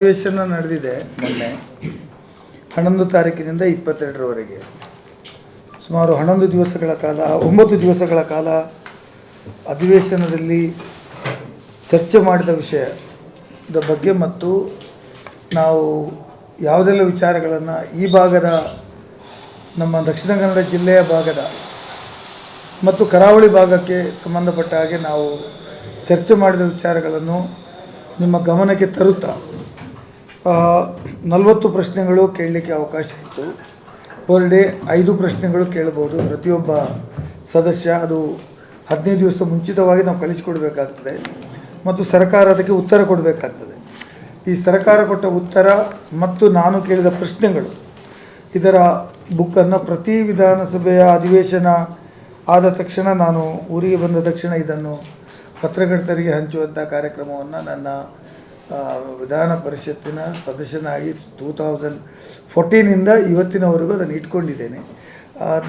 ಅಧಿವೇಶನ ನಡೆದಿದೆ ಮೊನ್ನೆ. ಹನ್ನೊಂದು ತಾರೀಕಿನಿಂದ ಇಪ್ಪತ್ತೆರಡರವರೆಗೆ. ಸುಮಾರು ಹನ್ನೊಂದು ದಿವಸಗಳ ಕಾಲ, ಒಂಬತ್ತು ದಿವಸಗಳ ಕಾಲ ಅಧಿವೇಶನದಲ್ಲಿ ಚರ್ಚೆ ಮಾಡಿದ ವಿಷಯದ ಬಗ್ಗೆ ಮತ್ತು ನಾವು ಯಾವುದೆಲ್ಲ ವಿಚಾರಗಳನ್ನು ಈ ಭಾಗದ ನಮ್ಮ ದಕ್ಷಿಣ ಕನ್ನಡ ಜಿಲ್ಲೆಯ ಭಾಗದ ಮತ್ತು ಕರಾವಳಿ ಭಾಗಕ್ಕೆ ಸಂಬಂಧಪಟ್ಟ ಹಾಗೆ ನಾವು ಚರ್ಚೆ ಮಾಡಿದ ವಿಚಾರಗಳನ್ನು ನಿಮ್ಮ ಗಮನಕ್ಕೆ ತರುತ್ತಾ ನಲವತ್ತು ಪ್ರಶ್ನೆಗಳು ಕೇಳಲಿಕ್ಕೆ ಅವಕಾಶ ಇತ್ತು. ಪರ್ ಡೇ ಐದು ಪ್ರಶ್ನೆಗಳು ಕೇಳ್ಬೋದು ಪ್ರತಿಯೊಬ್ಬ ಸದಸ್ಯ ಅದು ಹದಿನೈದು ದಿವಸ ಮುಂಚಿತವಾಗಿ ನಾವು ಕಳಿಸಿಕೊಡ್ಬೇಕಾಗ್ತದೆ ಮತ್ತು ಸರ್ಕಾರ ಅದಕ್ಕೆ ಉತ್ತರ ಕೊಡಬೇಕಾಗ್ತದೆ. ಈ ಸರ್ಕಾರ ಕೊಟ್ಟ ಉತ್ತರ ಮತ್ತು ನಾನು ಕೇಳಿದ ಪ್ರಶ್ನೆಗಳು, ಇದರ ಬುಕ್ಕನ್ನು ಪ್ರತಿ ವಿಧಾನಸಭೆಯ ಅಧಿವೇಶನ ಆದ ತಕ್ಷಣ ನಾನು ಊರಿಗೆ ಬಂದ ತಕ್ಷಣ ಇದನ್ನು ಪತ್ರಕರ್ತರಿಗೆ ಹಂಚುವಂಥ ಕಾರ್ಯಕ್ರಮವನ್ನು ನನ್ನ ವಿಧಾನ ಪರಿಷತ್ತಿನ ಸದಸ್ಯನಾಗಿ ಟೂ ತೌಸಂಡ್ ಫೋರ್ಟೀನಿಂದ ಇವತ್ತಿನವರೆಗೂ ಅದನ್ನು ಇಟ್ಕೊಂಡಿದ್ದೇನೆ.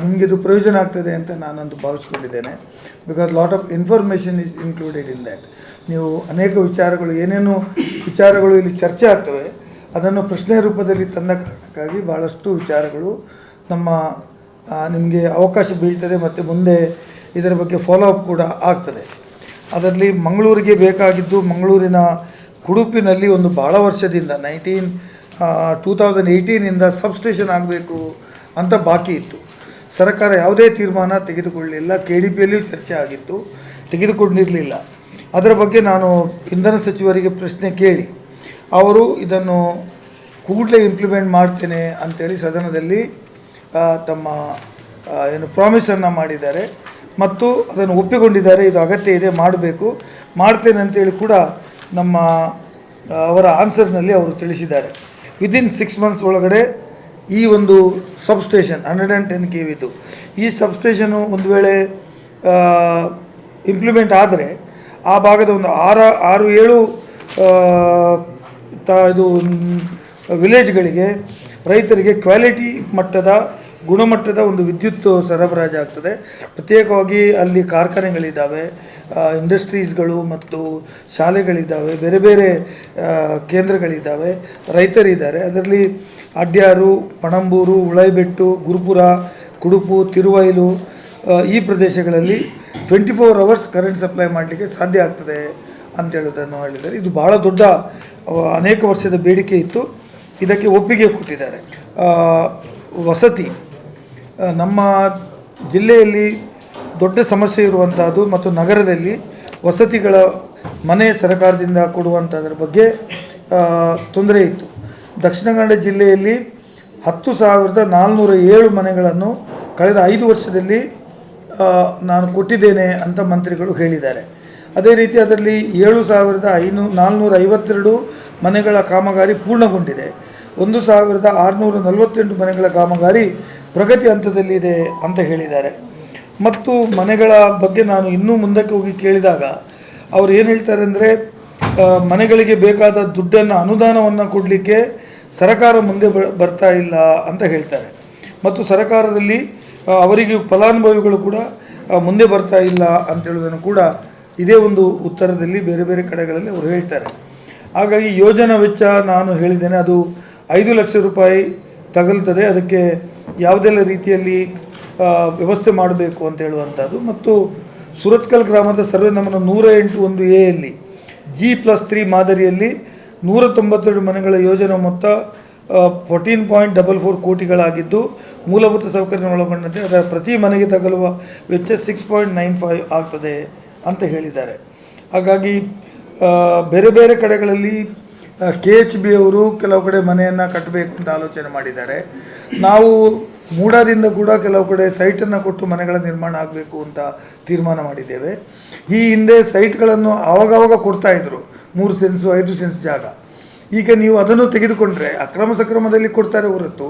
ನಿಮಗೆ ಇದು ಪ್ರಯೋಜನ ಆಗ್ತದೆ ಅಂತ ನಾನೊಂದು ಭಾವಿಸ್ಕೊಂಡಿದ್ದೇನೆ. Because lot of information is included in that ನೀವು ಅನೇಕ ವಿಚಾರಗಳು, ಏನೇನು ವಿಚಾರಗಳು ಇಲ್ಲಿ ಚರ್ಚೆ ಆಗ್ತವೆ, ಅದನ್ನು ಪ್ರಶ್ನೆ ರೂಪದಲ್ಲಿ ತಂದ ಕಾರಣಕ್ಕಾಗಿ ಭಾಳಷ್ಟು ವಿಚಾರಗಳು ನಮ್ಮ ನಿಮಗೆ ಅವಕಾಶ ಬೀಳ್ತದೆ ಮತ್ತು ಮುಂದೆ ಇದರ ಬಗ್ಗೆ ಫಾಲೋ ಅಪ್ ಕೂಡ ಆಗ್ತದೆ. ಅದರಲ್ಲಿ ಮಂಗಳೂರಿಗೆ ಬೇಕಾಗಿದ್ದು ಮಂಗಳೂರಿನ ಕುಡುಪಿನಲ್ಲಿ ಒಂದು ಭಾಳ ವರ್ಷದಿಂದ ನೈನ್ಟೀನ್ ಟೂ ತೌಸಂಡ್ ಏಯ್ಟೀನಿಂದ ಸಬ್ಸ್ಟೇಷನ್ ಆಗಬೇಕು ಅಂತ ಬಾಕಿ ಇತ್ತು. ಸರ್ಕಾರ ಯಾವುದೇ ತೀರ್ಮಾನ ತೆಗೆದುಕೊಳ್ಳಲಿಲ್ಲ ಕೆ ಡಿ ಪಿಯಲ್ಲಿಯೂ ಚರ್ಚೆ ಆಗಿತ್ತು, ತೆಗೆದುಕೊಂಡಿರಲಿಲ್ಲ. ಅದರ ಬಗ್ಗೆ ನಾನು ಇಂಧನ ಸಚಿವರಿಗೆ ಪ್ರಶ್ನೆ ಕೇಳಿ, ಅವರು ಇದನ್ನು ಕೂಡಲೇ ಇಂಪ್ಲಿಮೆಂಟ್ ಮಾಡ್ತೇನೆ ಅಂತೇಳಿ ಸದನದಲ್ಲಿ ತಮ್ಮ ಏನು ಪ್ರಾಮಿಸನ್ನು ಮಾಡಿದ್ದಾರೆ. ಮತ್ತು ಅದನ್ನು ಒಪ್ಪಿಕೊಂಡಿದ್ದಾರೆ, ಇದು ಅಗತ್ಯ ಇದೆ, ಮಾಡಬೇಕು. ಮಾಡ್ತೇನೆ ಅಂತೇಳಿ ಕೂಡ ನಮ್ಮ ಅವರ ಆನ್ಸರ್ನಲ್ಲಿ ಅವರು ತಿಳಿಸಿದ್ದಾರೆ. ವಿದಿನ್ ಸಿಕ್ಸ್ ಮಂತ್ಸ್ ಒಳಗಡೆ ಈ ಒಂದು substation hundred and ten K ವಿದು ಈ ಸಬ್ಸ್ಟೇಷನು ಒಂದು ವೇಳೆ ಇಂಪ್ಲಿಮೆಂಟ್ ಆದರೆ, ಆ ಭಾಗದ ಒಂದು ಆರು ಆರು, ಏಳು ತ, ಇದು ವಿಲೇಜ್ಗಳಿಗೆ ರೈತರಿಗೆ ಕ್ವಾಲಿಟಿ ಮಟ್ಟದ ಗುಣಮಟ್ಟದ ಒಂದು ವಿದ್ಯುತ್ ಸರಬರಾಜು ಆಗ್ತದೆ. ಪ್ರತ್ಯೇಕವಾಗಿ ಅಲ್ಲಿ ಕಾರ್ಖಾನೆಗಳಿದ್ದಾವೆ ಇಂಡಸ್ಟ್ರೀಸ್ಗಳು ಮತ್ತು ಶಾಲೆಗಳಿದ್ದಾವೆ, ಬೇರೆ ಬೇರೆ ಕೇಂದ್ರಗಳಿದ್ದಾವೆ, ರೈತರಿದ್ದಾರೆ. ಅದರಲ್ಲಿ ಅಡ್ಯಾರು, ಪಣಂಬೂರು, ಉಳೈಬೆಟ್ಟು, ಗುರುಪುರ, ಕುಡುಪು, ತಿರುವೈಲು ಈ ಪ್ರದೇಶಗಳಲ್ಲಿ twenty four hours current supply ಮಾಡಲಿಕ್ಕೆ ಸಾಧ್ಯ ಆಗ್ತದೆ ಅಂತ ಹೇಳೋದನ್ನು ಹೇಳಿದ್ದಾರೆ. ಇದು ಭಾಳ ದೊಡ್ಡ ಅನೇಕ ವರ್ಷದ ಬೇಡಿಕೆ ಇತ್ತು. ಇದಕ್ಕೆ ಒಪ್ಪಿಗೆ ಕೊಟ್ಟಿದ್ದಾರೆ. ವಸತಿ ನಮ್ಮ ಜಿಲ್ಲೆಯಲ್ಲಿ ದೊಡ್ಡ ಸಮಸ್ಯೆ ಇರುವಂಥದ್ದು ಮತ್ತು ನಗರದಲ್ಲಿ ವಸತಿಗಳ ಮನೆ ಸರ್ಕಾರದಿಂದ ಕೊಡುವಂಥದ್ರ ಬಗ್ಗೆ ತೊಂದರೆ ಇತ್ತು. ದಕ್ಷಿಣ ಕನ್ನಡ ಜಿಲ್ಲೆಯಲ್ಲಿ ಹತ್ತು ಸಾವಿರದ ನಾಲ್ನೂರ ಏಳು ಮನೆಗಳನ್ನು ಕಳೆದ ಐದು ವರ್ಷದಲ್ಲಿ ನಾನು ಕೊಟ್ಟಿದ್ದೇನೆ ಅಂತ ಮಂತ್ರಿಗಳು ಹೇಳಿದ್ದಾರೆ. ಅದೇ ರೀತಿ ಅದರಲ್ಲಿ ಏಳು ಸಾವಿರದ ಐನೂ, ನಾಲ್ನೂರ ಐವತ್ತೆರಡು ಮನೆಗಳ ಕಾಮಗಾರಿ ಪೂರ್ಣಗೊಂಡಿದೆ. ಒಂದು ಸಾವಿರದ ಆರುನೂರ ನಲವತ್ತೆಂಟು ಮನೆಗಳ ಕಾಮಗಾರಿ ಪ್ರಗತಿ ಹಂತದಲ್ಲಿದೆ ಅಂತ ಹೇಳಿದ್ದಾರೆ. ಮತ್ತು ಮನೆಗಳ ಬಗ್ಗೆ ನಾನು ಇನ್ನೂ ಮುಂದಕ್ಕೆ ಹೋಗಿ ಕೇಳಿದಾಗ ಅವ್ರು ಏನು ಹೇಳ್ತಾರೆ ಅಂದರೆ ಮನೆಗಳಿಗೆ ಬೇಕಾದ ದುಡ್ಡನ್ನು, ಅನುದಾನವನ್ನು ಕೊಡಲಿಕ್ಕೆ ಸರಕಾರ ಮುಂದೆ ಬರ್ತಾ ಇಲ್ಲ ಅಂತ ಹೇಳ್ತಾರೆ. ಮತ್ತು ಸರಕಾರದಲ್ಲಿ ಅವರಿಗೆ ಫಲಾನುಭವಿಗಳು ಕೂಡ ಮುಂದೆ ಬರ್ತಾ ಇಲ್ಲ ಅಂತ ಹೇಳೋದನ್ನು ಕೂಡ ಇದೇ ಒಂದು ಉತ್ತರದಲ್ಲಿ ಬೇರೆ ಬೇರೆ ಕಡೆಗಳಲ್ಲಿ ಅವರು ಹೇಳ್ತಾರೆ. ಹಾಗಾಗಿ ಯೋಜನಾ ವೆಚ್ಚ ನಾನು ಹೇಳಿದ್ದೇನೆ, ಅದು ಐದು ಲಕ್ಷ ರೂಪಾಯಿ ತಗಲ್ತದೆ ಅದಕ್ಕೆ ಯಾವುದೆಲ್ಲ ರೀತಿಯಲ್ಲಿ ವ್ಯವಸ್ಥೆ ಮಾಡಬೇಕು ಅಂತ ಹೇಳುವಂಥದ್ದು. ಮತ್ತು ಸುರತ್ಕಲ್ ಗ್ರಾಮದ ಸರ್ವೆ ನಮ್ಮನ್ನು ನೂರ ಎಂಟು ಒಂದು ಎ ಯಲ್ಲಿ, ಜಿ ಪ್ಲಸ್ ತ್ರೀ ಮಾದರಿಯಲ್ಲಿ ನೂರ ತೊಂಬತ್ತೆರಡು ಮನೆಗಳ ಯೋಜನೆ ಮೊತ್ತ ಫೋರ್ಟೀನ್ ಪಾಯಿಂಟ್ ಡಬಲ್ ಫೋರ್ ಕೋಟಿಗಳಾಗಿದ್ದು, ಮೂಲಭೂತ ಸೌಕರ್ಯ ಒಳಗೊಂಡಂತೆ ಅದರ ಪ್ರತಿ ಮನೆಗೆ ತಗಲುವ ವೆಚ್ಚ ಸಿಕ್ಸ್ ಪಾಯಿಂಟ್ ನೈನ್ ಫೈವ್ ಆಗ್ತದೆ ಅಂತ ಹೇಳಿದ್ದಾರೆ. ಹಾಗಾಗಿ ಬೇರೆ ಬೇರೆ ಕಡೆಗಳಲ್ಲಿ ಕೆ ಎಚ್ ಬಿ ಅವರು ಕೆಲವು ಕಡೆ ಮನೆಯನ್ನು ಕಟ್ಟಬೇಕು ಅಂತ ಆಲೋಚನೆ ಮಾಡಿದ್ದಾರೆ. ನಾವು ಮೂಡಾದಿಂದ ಕೂಡ ಕೆಲವು ಕಡೆ ಸೈಟನ್ನು ಕೊಟ್ಟು ಮನೆಗಳ ನಿರ್ಮಾಣ ಆಗಬೇಕು ಅಂತ ತೀರ್ಮಾನ ಮಾಡಿದ್ದೇವೆ. ಈ ಹಿಂದೆ ಸೈಟ್ಗಳನ್ನು ಆವಾಗವಾಗ ಕೊಡ್ತಾ ಇದ್ರು. ಮೂರು ಸೆನ್ಸು ಐದು ಸೆನ್ಸ್ ಜಾಗ. ಈಗ ನೀವು ಅದನ್ನು ತೆಗೆದುಕೊಂಡ್ರೆ ಅಕ್ರಮ ಸಕ್ರಮದಲ್ಲಿ ಕೊಡ್ತಾರೆ ಹೊರತು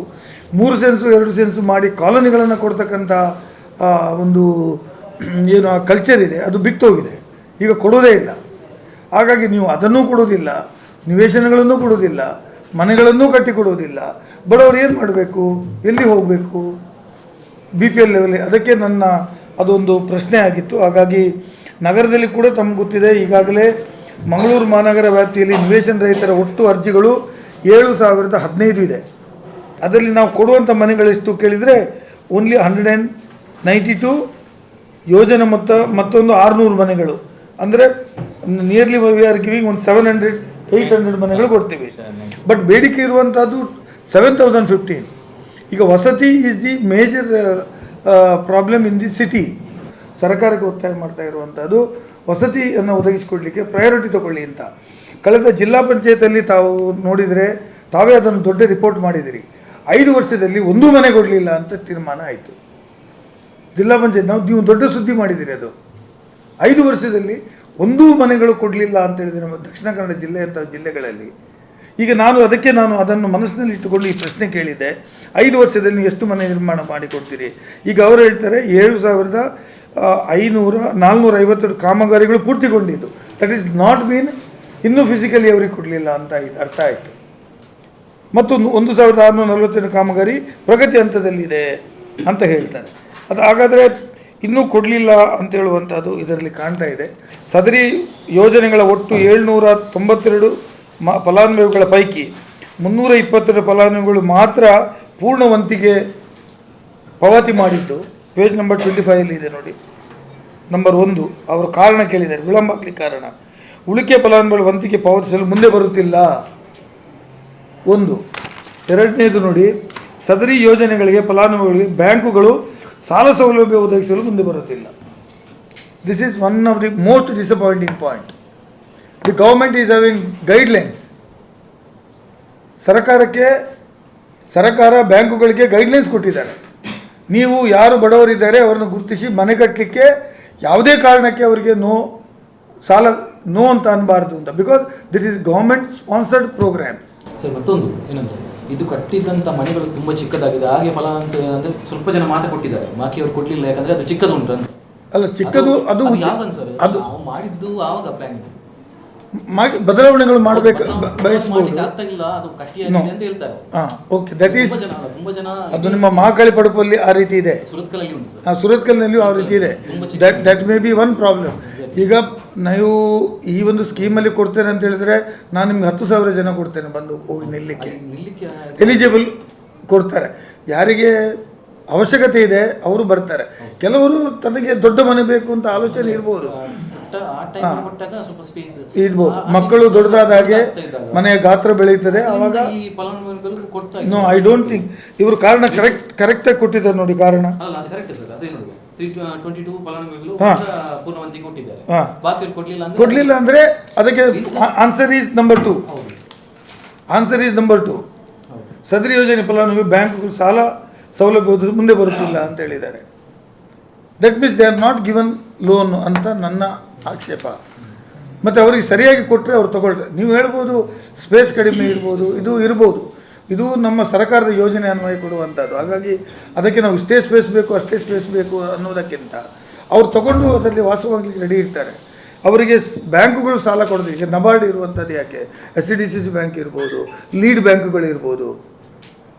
ಮೂರು ಸೆನ್ಸು ಎರಡು ಸೆನ್ಸು ಮಾಡಿ ಕಾಲೋನಿಗಳನ್ನು ಕೊಡ್ತಕ್ಕಂಥ ಒಂದು, ಏನು, ಆ ಕಲ್ಚರ್ ಇದೆ. ಅದು ಬಿತ್ತೋಗಿದೆ. ಈಗ ಕೊಡೋದೇ ಇಲ್ಲ. ಹಾಗಾಗಿ ನೀವು ಅದನ್ನು ಕೊಡೋದಿಲ್ಲ. ನಿವೇಶನಗಳನ್ನು ಕೊಡುವುದಿಲ್ಲ, ಮನೆಗಳನ್ನೂ ಕಟ್ಟಿಕೊಡೋದಿಲ್ಲ ಬಡವರು ಏನು ಮಾಡಬೇಕು? ಎಲ್ಲಿ ಹೋಗಬೇಕು? ಬಿ ಪಿ ಎಲ್ ಲೆವೆಲ್ ಅದಕ್ಕೆ ನನ್ನ ಅದೊಂದು ಪ್ರಶ್ನೆ ಆಗಿತ್ತು. ಹಾಗಾಗಿ ನಗರದಲ್ಲಿ ಕೂಡ ತಮ್ಗೆ ಗೊತ್ತಿದೆ, ಈಗಾಗಲೇ ಮಂಗಳೂರು ಮಹಾನಗರ ವ್ಯಾಪ್ತಿಯಲ್ಲಿ ನಿವೇಶನ ರಹಿತರ ಒಟ್ಟು ಅರ್ಜಿಗಳು ಏಳು ಸಾವಿರದ ಹದಿನೈದು ಇದೆ. ಅದರಲ್ಲಿ ನಾವು ಕೊಡುವಂಥ ಮನೆಗಳೆಷ್ಟು ಕೇಳಿದರೆ only hundred and ninety two ಯೋಜನೆ ಮೊತ್ತ ಮತ್ತೊಂದು ಆರುನೂರು ಮನೆಗಳು. ಅಂದರೆ ನಿಯರ್ಲಿ ವಿ ಆರ್ ಗಿವಿಂಗ್ ಒಂದು ಸೆವೆನ್ ಹಂಡ್ರೆಡ್ ಏಯ್ಟ್ ಹಂಡ್ರೆಡ್ ಮನೆಗಳು ಕೊಡ್ತೀವಿ. ಬಟ್ ಬೇಡಿಕೆ ಇರುವಂಥದ್ದು ಸೆವೆನ್ ತೌಸಂಡ್ ಫಿಫ್ಟೀನ್ ಈಗ ವಸತಿ is the major problem in the city ಸರ್ಕಾರಕ್ಕೆ ಒತ್ತಾಯ ಮಾಡ್ತಾ ಇರುವಂಥದ್ದು ವಸತಿಯನ್ನು ಒದಗಿಸಿಕೊಡ್ಲಿಕ್ಕೆ ಪ್ರಯಾರಿಟಿ ತಗೊಳ್ಳಿ ಅಂತ. ಕಳೆದ ಜಿಲ್ಲಾ ಪಂಚಾಯತಲ್ಲಿ ತಾವು ನೋಡಿದರೆ ತಾವೇ ಅದನ್ನು ದೊಡ್ಡ ರಿಪೋರ್ಟ್ ಮಾಡಿದಿರಿ. ಐದು ವರ್ಷದಲ್ಲಿ ಒಂದು ಮನೆ ಕೊಡಲಿಲ್ಲ ಅಂತ ತೀರ್ಮಾನ ಆಯಿತು. ಜಿಲ್ಲಾ ಪಂಚಾಯತ್, ನಾವು ನೀವು ದೊಡ್ಡ ಸುದ್ದಿ ಮಾಡಿದಿರಿ ಅದು. ಐದು ವರ್ಷದಲ್ಲಿ ಒಂದೂ ಮನೆಗಳು ಕೊಡಲಿಲ್ಲ ಅಂತ ಹೇಳಿದರೆ ನಮ್ಮ ದಕ್ಷಿಣ ಕನ್ನಡ ಜಿಲ್ಲೆಯಂಥ ಜಿಲ್ಲೆಗಳಲ್ಲಿ, ಈಗ ನಾನು ಅದಕ್ಕೆ ನಾನು ಅದನ್ನು ಮನಸ್ಸಿನಲ್ಲಿ ಇಟ್ಟುಕೊಂಡು ಈ ಪ್ರಶ್ನೆ ಕೇಳಿದ್ದೆ. ಐದು ವರ್ಷದಲ್ಲಿ ನೀವು ಎಷ್ಟು ಮನೆ ನಿರ್ಮಾಣ ಮಾಡಿಕೊಡ್ತೀರಿ? ಈಗ ಅವರು ಹೇಳ್ತಾರೆ, ಏಳು ಸಾವಿರದ ಐನೂರ ನಾಲ್ನೂರ ಐವತ್ತೆರಡು ಕಾಮಗಾರಿಗಳು ಪೂರ್ತಿಗೊಂಡಿದ್ದು. ದಟ್ ಈಸ್ ನಾಟ್ ಬೀನ್ ಇನ್ನೂ ಫಿಸಿಕಲಿ ಅವರಿಗೆ ಕೊಡಲಿಲ್ಲ ಅಂತ ಅರ್ಥ ಆಯಿತು. ಮತ್ತು ಒಂದು ಸಾವಿರದ ಆರುನೂರ ನಲವತ್ತೆರಡು ಕಾಮಗಾರಿ ಪ್ರಗತಿ ಹಂತದಲ್ಲಿದೆ ಅಂತ ಹೇಳ್ತಾರೆ. ಅದು ಹಾಗಾದರೆ ಇನ್ನೂ ಕೊಡಲಿಲ್ಲ ಅಂತ ಹೇಳುವಂಥದ್ದು ಇದರಲ್ಲಿ ಕಾಣ್ತಾ ಇದೆ. ಸದರಿ ಯೋಜನೆಗಳ ಒಟ್ಟು ಏಳ್ನೂರ ತೊಂಬತ್ತೆರಡು ಮ, ಫಲಾನುಭವಿಗಳ ಪೈಕಿ ಮುನ್ನೂರ ಇಪ್ಪತ್ತೆರಡು ಫಲಾನುಭವಿಗಳು ಮಾತ್ರ ಪೂರ್ಣವಂತಿಗೆ ಪಾವತಿ ಮಾಡಿದ್ದು. ಪೇಜ್ ನಂಬರ್ ಟ್ವೆಂಟಿ ಫೈವಲ್ಲಿ ಇದೆ ನೋಡಿ. ನಂಬರ್ ಒಂದು, ಅವರು ಕಾರಣ ಕೇಳಿದ್ದಾರೆ. ವಿಳಂಬ ಆಗ್ಲಿಕ್ಕೆ ಕಾರಣ. ಉಳಿಕೆ ಫಲಾನುಭವಿಗಳು ವಂತಿಗೆ ಪಾವತಿಸಲು ಮುಂದೆ ಬರುತ್ತಿಲ್ಲ. ಒಂದು, ಎರಡನೇದು ನೋಡಿ, ಸದರಿ ಯೋಜನೆಗಳಿಗೆ ಫಲಾನುಭವಿಗಳಿಗೆ ಬ್ಯಾಂಕುಗಳು ಸಾಲ ಸೌಲಭ್ಯ ಒದಗಿಸಲು ಮುಂದೆ ಬರುತ್ತಿಲ್ಲ. This is one of the most disappointing point the government is having guidelines ಸರ್ಕಾರಕ್ಕೆ, ಸರ್ಕಾರ ಬ್ಯಾಂಕುಗಳಿಗೆ ಗೈಡ್ಲೈನ್ಸ್ ಕೊಟ್ಟಿದ್ದಾರೆ. ನೀವು ಯಾರು ಬಡವರಿದ್ದಾರೆ ಅವರನ್ನು ಗುರುತಿಸಿ ಮನೆ ಕಟ್ಟಲಿಕ್ಕೆ ಯಾವುದೇ ಕಾರಣಕ್ಕೆ ಅವರಿಗೆ ನೋ ಸಾಲ, ನೋ ಅಂತ ಅನ್ನಬಾರ್ದು ಅಂತ. Because it is government sponsored programmes sir, ಮತ್ತೊಂದು ಏನಂದ್ರೆ ಇದು ಕಟ್ಟಿದ್ದಂಥ ಮನೆಗಳು ತುಂಬಾ ಚಿಕ್ಕದಾಗಿದೆ. ಹಾಗೆ ಫಲ ಅಂತ ಅಂದ್ರೆ ಸ್ವಲ್ಪ ಜನ ಮಾತು ಕೊಟ್ಟಿದ್ದಾರೆ. ಬಾಕಿಯವರು ಕೊಡ್ಲಿಲ್ಲ ಯಾಕಂದ್ರೆ ಅದು ಚಿಕ್ಕದು ಉಂಟು ಅಂತ. ಅಲ್ಲ ಚಿಕ್ಕದು ಅದು ಸರ್? ಅದು ಮಾಡಿದ್ದು ಆವಾಗ ಪ್ಲಾನ್ ಬದಲಾವಣೆಗಳು ಮಾಡಬೇಕು ಬಯಸಬಹುದು ಬಯಸ್ಬೋದು. ಆಗ್ತಾ ಇಲ್ಲ ಅದು ಕಟ್ಟಿಯಾಗಿದೆ ಅಂತ ಹೇಳ್ತಾರೆ. ಓಕೆ ದಟ್ ಈಸ್ ಅದು ನಿಮ್ಮ ಮಹಾಕಾಳಿ ಪಡುಪಲ್ಲಿ ಆ ರೀತಿ ಇದೆ. ಸುರತ್ಕಲ್ನಲ್ಲಿಯೂ ಆ ರೀತಿ ಇದೆ. That that may be one problem ಈಗ ನೀವು ಈ ಒಂದು ಸ್ಕೀಮಲ್ಲಿ ಕೊಡ್ತೇನೆ ಅಂತ ಹೇಳಿದ್ರೆ ನಾನು ನಿಮ್ಗೆ ಹತ್ತು ಸಾವಿರ ಜನ ಕೊಡ್ತೇನೆ ಬಂದು ಹೋಗಿ ನಿಲ್ಲಕ್ಕೆ. ಎಲಿಜಿಬಲ್ ಕೊಡ್ತಾರೆ. ಯಾರಿಗೆ ಅವಶ್ಯಕತೆ ಇದೆ ಅವರು ಬರ್ತಾರೆ. ಕೆಲವರು ತನಗೆ ದೊಡ್ಡ ಮನೆ ಬೇಕು ಅಂತ ಆಲೋಚನೆ ಇರ್ಬೋದು. ಇರ್ಬೋದು. ಮಕ್ಕಳು ದೊಡ್ಡದಾದ ಹಾಗೆ ಮನೆಯ ಗಾತ್ರ ಬೆಳೆಯುತ್ತದೆ. ಆವಾಗ ನೋ ಐ ಡೋಂಟ್ ಥಿಂಕ್ ಇವರು ಕಾರಣ ಕರೆಕ್ಟ್ ಕರೆಕ್ಟಾಗಿ ಕೊಟ್ಟಿದ್ದಾರೆ ನೋಡಿ ಕಾರಣ. ಅಂದ್ರೆ ಕೊಡಲಿಲ್ಲ ಅಂದರೆ ಅದಕ್ಕೆ answer is number two answer is number two ಸದರಿ ಯೋಜನೆ ಫಲಾನುಭವಿ ಬ್ಯಾಂಕ್ ಸಾಲ ಸೌಲಭ್ಯ ಮುಂದೆ ಬರುತ್ತಿಲ್ಲ ಅಂತ ಹೇಳಿದ್ದಾರೆ. That means they are not given loan ಅಂತ ನನ್ನ ಆಕ್ಷೇಪ. ಮತ್ತು ಅವರಿಗೆ ಸರಿಯಾಗಿ ಕೊಟ್ಟರೆ ಅವ್ರು ತಗೊಳ್ತಾರೆ. ನೀವು ಹೇಳ್ಬೋದು ಸ್ಪೇಸ್ ಕಡಿಮೆ ಇರ್ಬೋದು ಇದು ಇರ್ಬೋದು. ಇದು ನಮ್ಮ ಸರ್ಕಾರದ ಯೋಜನೆ ಅನ್ವಯ ಕೊಡುವಂಥದ್ದು. ಹಾಗಾಗಿ ಅದಕ್ಕೆ ನಾವು ಇಷ್ಟೇ ಸ್ಪೇಸ್ ಬೇಕು, ಅಷ್ಟೇ ಸ್ಪೇಸ್ ಬೇಕು ಅನ್ನೋದಕ್ಕಿಂತ ಅವ್ರು ತಗೊಂಡು ಅದರಲ್ಲಿ ವಾಸವಾಗಲಿಕ್ಕೆ ರೆಡಿ ಇರ್ತಾರೆ. ಅವರಿಗೆ ಬ್ಯಾಂಕುಗಳು ಸಾಲ ಕೊಡೋದು, ಈಗ ನಬಾರ್ಡ್ ಇರುವಂಥದ್ದು ಯಾಕೆ? S C D C C bank ಇರ್ಬೋದು, ಲೀಡ್ ಬ್ಯಾಂಕುಗಳು ಇರ್ಬೋದು.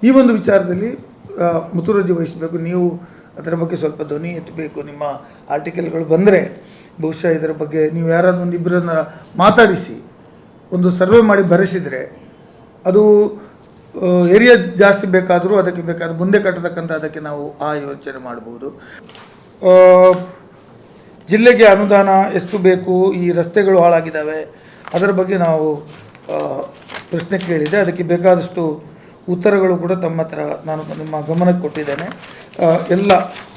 ಈ ಒಂದು ವಿಚಾರದಲ್ಲಿ ಮುತುವರ್ಜಿ ವಹಿಸಬೇಕು. ನೀವು ಅದರ ಬಗ್ಗೆ ಸ್ವಲ್ಪ ಧ್ವನಿ ಎತ್ತಬೇಕು. ನಿಮ್ಮ ಆರ್ಟಿಕಲ್ಗಳು ಬಂದರೆ ಬಹುಶಃ ಇದರ ಬಗ್ಗೆ ನೀವು ಯಾರಾದರೂ ಒಂದು ಇಬ್ಬರನ್ನ ಮಾತಾಡಿಸಿ, ಒಂದು ಸರ್ವೆ ಮಾಡಿ ಬರೆಸಿದರೆ ಅದು ಏರಿಯಾ ಜಾಸ್ತಿ ಬೇಕಾದರೂ ಅದಕ್ಕೆ ಬೇಕಾದ ಮುಂದೆ ಕಟ್ಟತಕ್ಕಂಥ ಅದಕ್ಕೆ ನಾವು ಆ ಯೋಚನೆ ಮಾಡ್ಬೋದು. ಜಿಲ್ಲೆಗೆ ಅನುದಾನ ಎಷ್ಟು ಬೇಕು, ಈ ರಸ್ತೆಗಳು ಹಾಳಾಗಿದ್ದಾವೆ, ಅದರ ಬಗ್ಗೆ ನಾವು ಪ್ರಶ್ನೆ ಕೇಳಿದೆ. ಅದಕ್ಕೆ ಬೇಕಾದಷ್ಟು ಉತ್ತರಗಳು ಕೂಡ ತಮ್ಮ ಹತ್ರ ನಾನು ನಿಮ್ಮ ಗಮನಕ್ಕೆ ಕೊಟ್ಟಿದ್ದೇನೆ. ಎಲ್ಲ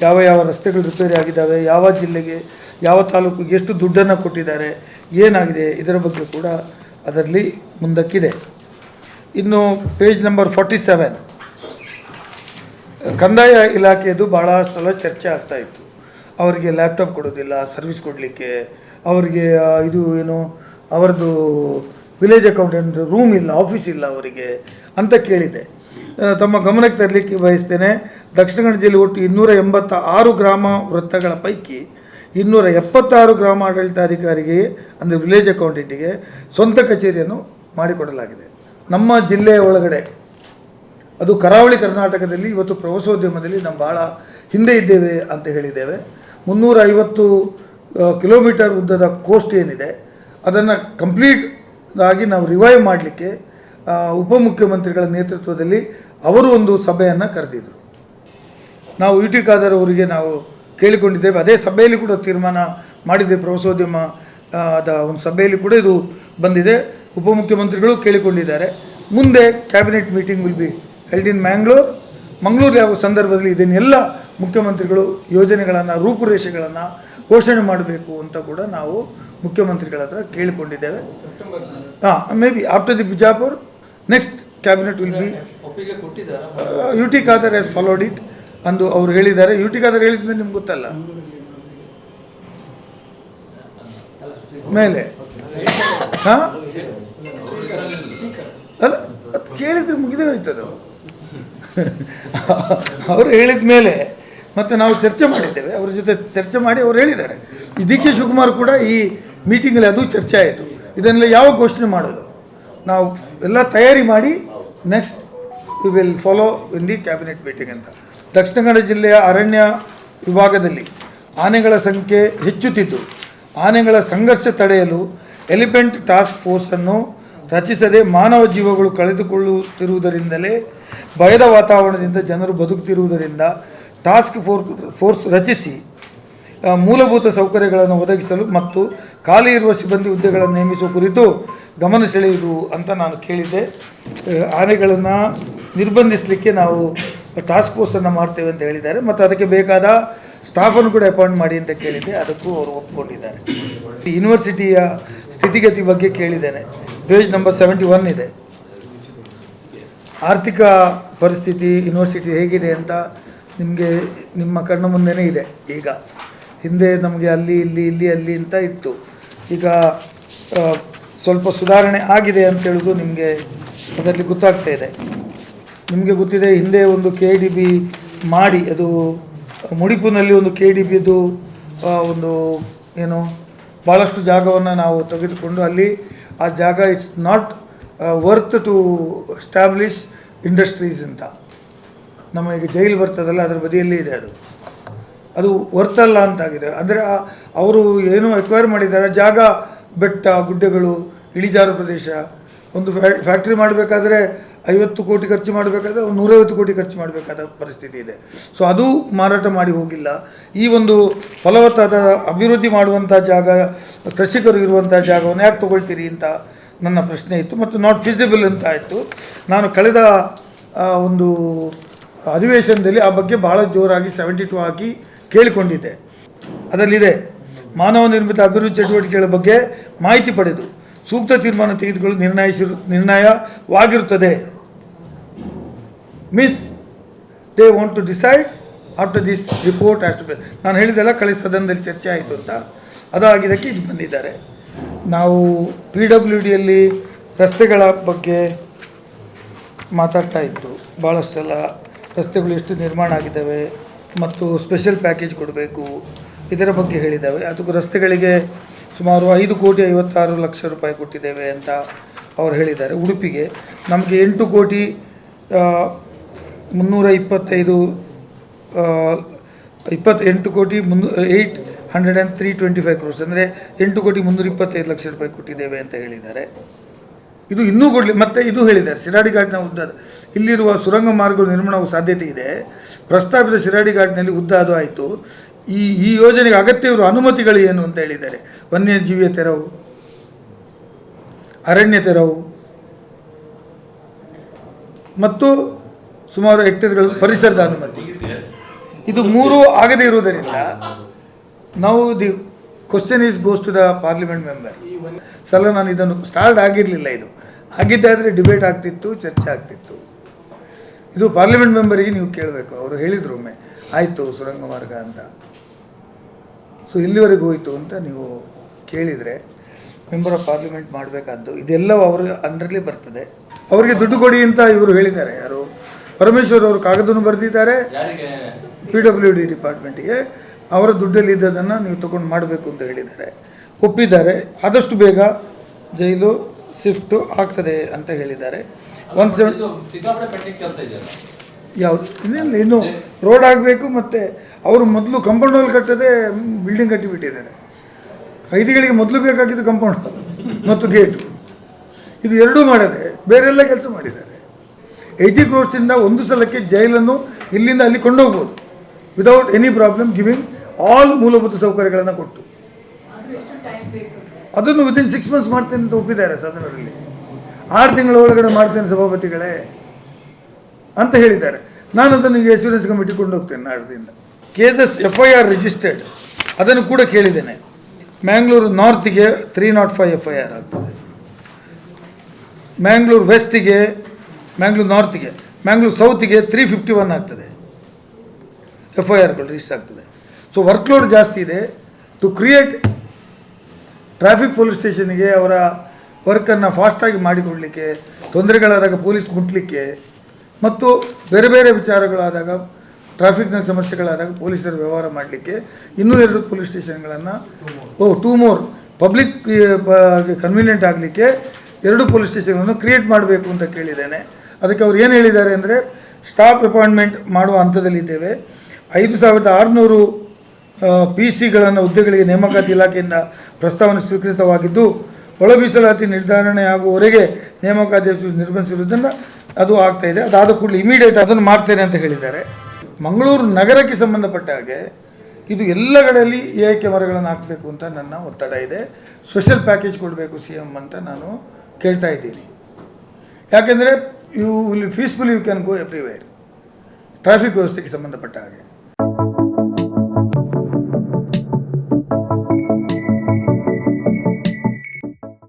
ಯಾವ ಯಾವ ರಸ್ತೆಗಳು ರಿಪೇರಿ ಆಗಿದ್ದಾವೆ, ಯಾವ ಜಿಲ್ಲೆಗೆ, ಯಾವ ತಾಲೂಕಿಗೆ ಎಷ್ಟು ದುಡ್ಡನ್ನು ಕೊಟ್ಟಿದ್ದಾರೆ, ಏನಾಗಿದೆ, ಇದರ ಬಗ್ಗೆ ಕೂಡ ಅದರಲ್ಲಿ ಮುಂದಕ್ಕಿದೆ. ಇನ್ನು ಪೇಜ್ ನಂಬರ್ ಫಾರ್ಟಿ ಸೆವೆನ್ ಕಂದಾಯ ಇಲಾಖೆಯದು ಭಾಳ ಸಲ ಚರ್ಚೆ ಆಗ್ತಾ ಇತ್ತು. ಅವರಿಗೆ ಲ್ಯಾಪ್ಟಾಪ್ ಕೊಡೋದಿಲ್ಲ ಸರ್ವಿಸ್ ಕೊಡಲಿಕ್ಕೆ. ಅವರಿಗೆ ಇದು ಏನು, ಅವರದ್ದು ವಿಲೇಜ್ ಅಕೌಂಟೆಂಟ್ ರೂಮ್ ಇಲ್ಲ ಆಫೀಸ್ ಇಲ್ಲ ಅವರಿಗೆ ಅಂತ ಕೇಳಿದೆ. ತಮ್ಮ ಗಮನಕ್ಕೆ ತರಲಿಕ್ಕೆ ಬಯಸ್ತೇನೆ, ದಕ್ಷಿಣ ಕನ್ನಡ ಜಿಲ್ಲೆ ಒಟ್ಟು ಇನ್ನೂರ ಎಂಬತ್ತ ಆರು ಗ್ರಾಮ ವೃತ್ತಗಳ ಪೈಕಿ ಇನ್ನೂರ ಎಪ್ಪತ್ತಾರು ಗ್ರಾಮ ಆಡಳಿತಾಧಿಕಾರಿಗೆ ಅಂದರೆ ವಿಲೇಜ್ ಅಕೌಂಟೆಂಟಿಗೆ ಸ್ವಂತ ಕಚೇರಿಯನ್ನು ಮಾಡಿಕೊಡಲಾಗಿದೆ. ನಮ್ಮ ಜಿಲ್ಲೆಯ ಒಳಗಡೆ, ಅದು ಕರಾವಳಿ ಕರ್ನಾಟಕದಲ್ಲಿ, ಇವತ್ತು ಪ್ರವಾಸೋದ್ಯಮದಲ್ಲಿ ನಾವು ಭಾಳ ಹಿಂದೆ ಇದ್ದೇವೆ ಅಂತ ಹೇಳಿದ್ದೇವೆ. ಮುನ್ನೂರ ಐವತ್ತು ಕಿಲೋಮೀಟರ್ ಉದ್ದದ ಕೋಸ್ಟ್ ಏನಿದೆ, ಅದನ್ನು ಕಂಪ್ಲೀಟ್ ಆಗಿ ನಾವು ರಿವೈವ್ ಮಾಡಲಿಕ್ಕೆ ಉಪಮುಖ್ಯಮಂತ್ರಿಗಳ ನೇತೃತ್ವದಲ್ಲಿ ಅವರು ಒಂದು ಸಭೆಯನ್ನು ಕರೆದಿದ್ದರು ನಾವು ಯು ಟಿ ಖಾದರ್ ಅವರಿಗೆ ನಾವು ಕೇಳಿಕೊಂಡಿದ್ದೇವೆ. ಅದೇ ಸಭೆಯಲ್ಲಿ ಕೂಡ ತೀರ್ಮಾನ ಮಾಡಿದೆ ಪ್ರವಾಸೋದ್ಯಮ ಒಂದು ಸಭೆಯಲ್ಲಿ ಕೂಡ ಇದು ಬಂದಿದೆ. ಉಪಮುಖ್ಯಮಂತ್ರಿಗಳು ಕೇಳಿಕೊಂಡಿದ್ದಾರೆ ಮುಂದೆ cabinet meeting will be held in Mangalore Mangaluru ಯಾವ ಸಂದರ್ಭದಲ್ಲಿ ಇದನ್ನೆಲ್ಲ ಮುಖ್ಯಮಂತ್ರಿಗಳು ಯೋಜನೆಗಳನ್ನು ರೂಪುರೇಷೆಗಳನ್ನು ಘೋಷಣೆ ಮಾಡಬೇಕು ಅಂತ ಕೂಡ ನಾವು ಮುಖ್ಯಮಂತ್ರಿಗಳ ಹತ್ರ ಕೇಳಿಕೊಂಡಿದ್ದೇವೆ ಹಾಂ may be after the Bijapur next cabinet will be U T Khader as followed it ಅಂದು ಅವ್ರು ಹೇಳಿದ್ದಾರೆ ಯು ಟಿ ಖಾದರ್ ಹೇಳಿದ ಮೇಲೆ ನಿಮ್ಗೆ ಗೊತ್ತಲ್ಲ ಮೇಲೆ ಹಾಂ ಅಲ್ಲ, ಅದು ಕೇಳಿದ್ರೆ ಮುಗಿದೇ ಹೋಯ್ತದು ಅವರು ಹೇಳಿದ ಮೇಲೆ ಮತ್ತೆ ನಾವು ಚರ್ಚೆ ಮಾಡಿದ್ದೇವೆ. ಅವ್ರ ಜೊತೆ ಚರ್ಚೆ ಮಾಡಿ ಅವ್ರು ಹೇಳಿದ್ದಾರೆ. ಡಿ ಕೆ ಶಿವಕುಮಾರ್ ಕೂಡ ಈ ಮೀಟಿಂಗಲ್ಲಿ ಅದು ಚರ್ಚೆ ಆಯಿತು. ಇದನ್ನೆಲ್ಲ ಯಾವ ಘೋಷಣೆ ಮಾಡೋದು? ನಾವು ಎಲ್ಲ ತಯಾರಿ ಮಾಡಿ next we will follow in the cabinet meeting ಅಂತ. ದಕ್ಷಿಣ ಕನ್ನಡ ಜಿಲ್ಲೆಯ ಅರಣ್ಯ ವಿಭಾಗದಲ್ಲಿ ಆನೆಗಳ ಸಂಖ್ಯೆ ಹೆಚ್ಚುತ್ತಿದ್ದು, ಆನೆಗಳ ಸಂಘರ್ಷ ತಡೆಯಲು ಎಲಿಫೆಂಟ್ ಟಾಸ್ಕ್ ಫೋರ್ಸನ್ನು ರಚಿಸದೆ ಮಾನವ ಜೀವಗಳು ಕಳೆದುಕೊಳ್ಳುತ್ತಿರುವುದರಿಂದಲೇ ಭಯದ ವಾತಾವರಣದಿಂದ ಜನರು ಬದುಕುತ್ತಿರುವುದರಿಂದ ಟಾಸ್ಕ್ ಫೋರ್ ಫೋರ್ಸ್ ರಚಿಸಿ ಮೂಲಭೂತ ಸೌಕರ್ಯಗಳನ್ನು ಒದಗಿಸಲು ಮತ್ತು ಖಾಲಿ ಇರುವ ಸಿಬ್ಬಂದಿ ಹುದ್ದೆಗಳನ್ನು ನೇಮಿಸುವ ಕುರಿತು ಗಮನ ಸೆಳೆಯುವುದು ಅಂತ ನಾನು ಕೇಳಿದ್ದೆ. ಆನೆಗಳನ್ನು ನಿರ್ಬಂಧಿಸಲಿಕ್ಕೆ ನಾವು ಟಾಸ್ಕ್ ಫೋರ್ಸನ್ನು ಮಾಡ್ತೇವೆ ಅಂತ ಹೇಳಿದ್ದಾರೆ. ಮತ್ತು ಅದಕ್ಕೆ ಬೇಕಾದ ಸ್ಟಾಫನ್ನು ಕೂಡ ಅಪಾಯಿಂಟ್ ಮಾಡಿ ಅಂತ ಕೇಳಿದ್ದೆ. ಅದಕ್ಕೂ ಅವರು ಒಪ್ಪಿಕೊಂಡಿದ್ದಾರೆ ಯೂನಿವರ್ಸಿಟಿಯ ಸ್ಥಿತಿಗತಿ ಬಗ್ಗೆ ಕೇಳಿದ್ದೇನೆ. ಪೇಜ್ ನಂಬರ್ ಸೆವೆಂಟಿ ಒನ್ ಇದೆ. ಆರ್ಥಿಕ ಪರಿಸ್ಥಿತಿ, ಯೂನಿವರ್ಸಿಟಿ ಹೇಗಿದೆ ಅಂತ ನಿಮಗೆ ನಿಮ್ಮ ಕಣ್ಣು ಮುಂದೆನೇ ಇದೆ ಈಗ. ಹಿಂದೆ ನಮಗೆ ಅಲ್ಲಿ, ಇಲ್ಲಿ ಇಲ್ಲಿ, ಅಲ್ಲಿ ಅಂತ ಇತ್ತು. ಈಗ ಸ್ವಲ್ಪ ಸುಧಾರಣೆ ಆಗಿದೆ ಅಂತ ಹೇಳೋದು ನಿಮಗೆ ಅದರಲ್ಲಿ ಗೊತ್ತಾಗ್ತಾ ಇದೆ. ನಿಮಗೆ ಗೊತ್ತಿದೆ, ಹಿಂದೆ ಒಂದು ಕೆ ಡಿ ಬಿ ಮಾಡಿ, ಅದು ಮುಡಿಪುನಲ್ಲಿ ಒಂದು ಕೆ ಡಿ ಬಿದು ಒಂದು, ಏನು ಭಾಳಷ್ಟು ಜಾಗವನ್ನು ನಾವು ತೆಗೆದುಕೊಂಡು ಅಲ್ಲಿ ಆ ಜಾಗ it's not worth to establish industries ಅಂತ. ನಮ್ಮ ಈಗ ಜೈಲು ಬರ್ತದಲ್ಲ, ಅದರ ಬದಿಯಲ್ಲಿ ಇದೆ ಅದು. ಅದು ವರ್ತಲ್ಲ ಅಂತಾಗಿದೆ. ಅಂದರೆ ಅವರು ಏನು ಎಕ್ವೈರ್ ಮಾಡಿದ್ದಾರೆ, ಜಾಗ, ಬೆಟ್ಟ, ಗುಡ್ಡಗಳು, ಇಳಿಜಾರು ಪ್ರದೇಶ, ಒಂದು ಫ್ಯಾ- ಫ್ಯಾಕ್ಟ್ರಿ ಮಾಡಬೇಕಾದ್ರೆ ಐವತ್ತು ಕೋಟಿ ಖರ್ಚು ಮಾಡಬೇಕಾದ್ರೆ ಒಂದು ನೂರೈವತ್ತು ಕೋಟಿ ಖರ್ಚು ಮಾಡಬೇಕಾದ ಪರಿಸ್ಥಿತಿ ಇದೆ. ಸೊ ಅದು ಮಾರಾಟ ಮಾಡಿ ಹೋಗಿಲ್ಲ. ಈ ಒಂದು ಫಲವತ್ತಾದ ಅಭಿವೃದ್ಧಿ ಮಾಡುವಂಥ ಜಾಗ, ಕೃಷಿಕರು ಇರುವಂಥ ಜಾಗವನ್ನು ಯಾಕೆ ತೊಗೊಳ್ತೀರಿ ಅಂತ ನನ್ನ ಪ್ರಶ್ನೆ ಇತ್ತು ಮತ್ತು ನಾಟ್ ಫಿಸಿಬಲ್ ಅಂತ ಆಯಿತು. ನಾನು ಕಳೆದ ಒಂದು ಅಧಿವೇಶನದಲ್ಲಿ ಆ ಬಗ್ಗೆ ಭಾಳ ಜೋರಾಗಿ ಸೆವೆಂಟಿ ಟು ಹಾಕಿ ಕೇಳಿಕೊಂಡಿದ್ದೆ. ಅದರಲ್ಲಿದೆ, ಮಾನವ ನಿರ್ಮಿತ ಅಭಿವೃದ್ಧಿ ಚಟುವಟಿಕೆಗಳ ಬಗ್ಗೆ ಮಾಹಿತಿ ಪಡೆದು ಸೂಕ್ತ ತೀರ್ಮಾನ ತೆಗೆದುಕೊಳ್ಳಲು ನಿರ್ಣಯಿಸಿರು, ನಿರ್ಣಯವಾಗಿರುತ್ತದೆ. Means they want to decide after this report ಅಷ್ಟು ನಾನು ಹೇಳಿದೆಲ್ಲ ಕಳೆದ ಸದನದಲ್ಲಿ ಚರ್ಚೆ ಆಯಿತು ಅಂತ. ಅದಾಗಿದ್ದಕ್ಕೆ ಇದು ಬಂದಿದ್ದಾರೆ. ನಾವು ಪಿ ಡಬ್ಲ್ಯೂ ಡಿಯಲ್ಲಿ ರಸ್ತೆಗಳ ಬಗ್ಗೆ ಮಾತಾಡ್ತಾ ಇತ್ತು ಭಾಳಷ್ಟು ಸಲ ರಸ್ತೆಗಳು ಎಷ್ಟು ನಿರ್ಮಾಣ ಆಗಿದ್ದಾವೆ ಮತ್ತು ಸ್ಪೆಷಲ್ ಪ್ಯಾಕೇಜ್ ಕೊಡಬೇಕು ಇದರ ಬಗ್ಗೆ ಹೇಳಿದ್ದಾವೆ. ಅದಕ್ಕೂ ರಸ್ತೆಗಳಿಗೆ ಸುಮಾರು ಐದು ಕೋಟಿ ಐವತ್ತಾರು ಲಕ್ಷ ರೂಪಾಯಿ ಕೊಟ್ಟಿದ್ದೇವೆ ಅಂತ ಅವ್ರು ಹೇಳಿದ್ದಾರೆ. ಉಡುಪಿಗೆ ನಮಗೆ ಎಂಟು ಕೋಟಿ ಮುನ್ನೂರ ಇಪ್ಪತ್ತೈದು ಇಪ್ಪತ್ತೆಂಟು ಕೋಟಿ ಮುನ್ನೂ eight hundred and three twenty five crores. ಅಂದರೆ ಎಂಟು ಕೋಟಿ ಮುನ್ನೂರ ಇಪ್ಪತ್ತೈದು ಲಕ್ಷ ರೂಪಾಯಿ ಕೊಟ್ಟಿದ್ದೇವೆ ಅಂತ ಹೇಳಿದ್ದಾರೆ. ಇದು ಇನ್ನೂ ಕೊಡಲಿ, ಮತ್ತೆ ಇದು ಹೇಳಿದ್ದಾರೆ, ಶಿರಾಡಿ ಘಾಟ್ನ ಉದ್ದ, ಇಲ್ಲಿರುವ ಸುರಂಗ ಮಾರ್ಗ ನಿರ್ಮಾಣವು ಸಾಧ್ಯತೆ ಇದೆ. ಪ್ರಸ್ತಾಪಿತ ಶಿರಾಡಿ ಘಾಟ್ನಲ್ಲಿ ಉದ್ದ ಅದು ಆಯಿತು. ಈ ಈ ಯೋಜನೆಗೆ ಅಗತ್ಯವಿರುವ ಅನುಮತಿಗಳು ಏನು ಅಂತ ಹೇಳಿದ್ದಾರೆ. ವನ್ಯಜೀವಿಯ ತೆರವು, ಅರಣ್ಯ ತೆರವು, ಮತ್ತು ಸುಮಾರು ಹೆಕ್ಟೇರ್ಗಳು ಪರಿಸರದ ಅನುಮತಿ. ಇದು ಮೂರು ಆಗದೇ ಇರುವುದರಿಂದ ನಾವು the question is goes to the parliament member. ಸಲ ನಾನು ಇದನ್ನು ಸ್ಟಾರ್ಟ್ ಆಗಿರಲಿಲ್ಲ ಇದು. ಆಗಿದ್ದಾದರೆ ಡಿಬೇಟ್ ಆಗ್ತಿತ್ತು, ಚರ್ಚೆ ಆಗ್ತಿತ್ತು. ಇದು ಪಾರ್ಲಿಮೆಂಟ್ ಮೆಂಬರಿಗೆ ನೀವು ಕೇಳಬೇಕು. ಅವರು ಹೇಳಿದರು ಒಮ್ಮೆ, ಆಯಿತು ಸುರಂಗ ಮಾರ್ಗ ಅಂತ. ಸೊ ಇಲ್ಲಿವರೆಗೆ ಹೋಯಿತು ಅಂತ ನೀವು ಕೇಳಿದರೆ ಮೆಂಬರ್ ಆಫ್ ಪಾರ್ಲಿಮೆಂಟ್ ಮಾಡಬೇಕಾದ್ದು ಇದೆಲ್ಲವೂ ಅವರು ಅಂದ್ರಲ್ಲಿ ಬರ್ತದೆ. ಅವರಿಗೆ ದುಡ್ಡು ಕೊಡಿ ಅಂತ ಇವರು ಹೇಳಿದ್ದಾರೆ. ಯಾರು ಪರಮೇಶ್ವರ್ ಅವರು ಕಾಗದವನ್ನು ಬರೆದಿದ್ದಾರೆ. ಪಿ ಡಬ್ಲ್ಯೂ ಡಿ ಡಿಪಾರ್ಟ್ಮೆಂಟಿಗೆ. ಅವರ ದುಡ್ಡಲ್ಲಿ ಇದ್ದದನ್ನು ನೀವು ತಗೊಂಡು ಮಾಡಬೇಕು ಅಂತ ಹೇಳಿದ್ದಾರೆ. ಒಪ್ಪಿದ್ದಾರೆ. ಆದಷ್ಟು ಬೇಗ ಜೈಲು ಶಿಫ್ಟು ಆಗ್ತದೆ ಅಂತ ಹೇಳಿದ್ದಾರೆ. ಒನ್ ಸೆವೆನ್ ಯಾವುದು? ಇನ್ನೇನು ಇನ್ನು ರೋಡ್ ಆಗಬೇಕು ಮತ್ತು ಅವರು ಮೊದಲು ಕಂಪೌಂಡ್ ವಾಲ್ ಕಟ್ಟದೆ ಬಿಲ್ಡಿಂಗ್ ಕಟ್ಟಿಬಿಟ್ಟಿದ್ದಾರೆ. ಕೈದಿಗಳಿಗೆ ಮೊದಲು ಬೇಕಾಗಿದ್ದು ಕಂಪೌಂಡ್ ಮತ್ತು ಗೇಟು ಇದು ಎರಡೂ ಮಾಡದೆ ಬೇರೆಲ್ಲ ಕೆಲಸ ಮಾಡಿದ್ದಾರೆ. ಏಯ್ಟಿ ಕ್ರೋರ್ಸಿಂದ ಒಂದು ಸಲಕ್ಕೆ ಜೈಲನ್ನು ಇಲ್ಲಿಂದ ಅಲ್ಲಿ ಕೊಂಡೋಗ್ಬೋದು. Without any problem giving all ಮೂಲಭೂತ ಸೌಕರ್ಯಗಳನ್ನು ಕೊಟ್ಟು. ಅದನ್ನು ವಿದಿನ್ ಸಿಕ್ಸ್ ಮಂತ್ಸ್ ಮಾಡ್ತೇನೆ ಅಂತ ಒಪ್ಪಿದ್ದಾರೆ ಸದನದಲ್ಲಿ. ಆರು ತಿಂಗಳ ಒಳಗಡೆ ಮಾಡ್ತೇನೆ ಸಭಾಪತಿಗಳೇ ಅಂತ ಹೇಳಿದ್ದಾರೆ. ನಾನು ಅದನ್ನು ಈಗ ಎಸ್ಯೂರೆನ್ಸ್ ಕಮಿಟಿ ಕೊಂಡೋಗ್ತೇನೆ ನಾಡ್ದಿಂದ cases F I R registered ಅದನ್ನು ಕೂಡ ಕೇಳಿದ್ದೇನೆ. Mangalore ನಾರ್ತಿಗೆ three naught five F I R ಆಗ್ತದೆ. ಮ್ಯಾಂಗ್ಳೂರು ವೆಸ್ಟಿಗೆ ಮ್ಯಾಂಗ್ಳೂರು ನಾರ್ತಿಗೆ ಮ್ಯಾಂಗ್ಳೂರ್ ಸೌತ್ಗೆ ತ್ರೀ ಫಿಫ್ಟಿ ಒನ್ ಆಗ್ತದೆ. ಎಫ್ ಐ ಆರ್ಗಳು ರಿಜಿಸ್ಟರ್ ಆಗ್ತದೆ. ಸೊ ವರ್ಕ್ಲೋಡ್ ಜಾಸ್ತಿ ಇದೆ. ಟು ಕ್ರಿಯೇಟ್ ಟ್ರಾಫಿಕ್ ಪೊಲೀಸ್ ಸ್ಟೇಷನ್ಗೆ ಅವರ ವರ್ಕನ್ನು ಫಾಸ್ಟಾಗಿ ಮಾಡಿಕೊಡಲಿಕ್ಕೆ, ತೊಂದರೆಗಳಾದಾಗ ಪೊಲೀಸ್ ಮುಟ್ಲಿಕ್ಕೆ, ಮತ್ತು ಬೇರೆ ಬೇರೆ ವಿಚಾರಗಳಾದಾಗ ಟ್ರಾಫಿಕ್ನ ಸಮಸ್ಯೆಗಳಾದಾಗ ಪೊಲೀಸರ ವ್ಯವಹಾರ ಮಾಡಲಿಕ್ಕೆ ಇನ್ನೂ ಎರಡು ಪೊಲೀಸ್ ಸ್ಟೇಷನ್ಗಳನ್ನು oh two more public convenient ಆಗಲಿಕ್ಕೆ ಎರಡು ಪೊಲೀಸ್ ಸ್ಟೇಷನ್ಗಳನ್ನು ಕ್ರಿಯೇಟ್ ಮಾಡಬೇಕು ಅಂತ ಕೇಳಿದ್ದೇನೆ. ಅದಕ್ಕೆ ಅವ್ರು ಏನು ಹೇಳಿದ್ದಾರೆ ಅಂದರೆ ಸ್ಟಾಫ್ ಅಪಾಯಿಂಟ್ಮೆಂಟ್ ಮಾಡುವ ಹಂತದಲ್ಲಿದ್ದೇವೆ ಐದು ಸಾವಿರದ ಆರುನೂರು ಪಿ ಸಿಗಳನ್ನು ಹುದ್ದೆಗಳಿಗೆ ನೇಮಕಾತಿ ಇಲಾಖೆಯಿಂದ ಪ್ರಸ್ತಾವನೆ ಸ್ವೀಕೃತವಾಗಿದ್ದು ಒಳ ಮೀಸಲಾತಿ ನಿರ್ಧಾರಣೆ ಆಗುವವರೆಗೆ ನೇಮಕಾತಿ ನಿರ್ಬಂಧಿಸಿರುವುದನ್ನು ಅದು ಆಗ್ತಾ ಇದೆ. ಅದಾದ ಕೂಡಲೇ ಇಮಿಡಿಯೇಟ್ ಅದನ್ನು ಮಾಡ್ತೇನೆ ಅಂತ ಹೇಳಿದ್ದಾರೆ. ಮಂಗಳೂರು ನಗರಕ್ಕೆ ಸಂಬಂಧಪಟ್ಟ ಹಾಗೆ ಇದು ಎಲ್ಲ ಕಡೆಯಲ್ಲಿ ಎ ಐ ಕ್ಯಾಮರಾಗಳನ್ನು ಹಾಕಬೇಕು ಅಂತ ನನ್ನ ಒತ್ತಡ ಇದೆ. ಸ್ಪೆಷಲ್ ಪ್ಯಾಕೇಜ್ ಕೊಡಬೇಕು ಸಿ ಎಂ ಅಂತ ನಾನು ಕೇಳ್ತಾ ಇದ್ದೀನಿ. ಯಾಕೆಂದರೆ you will peacefully you can go everywhere traffic ವ್ಯವಸ್ಥೆಗೆ ಸಂಬಂಧಪಟ್ಟ ಹಾಗೆ.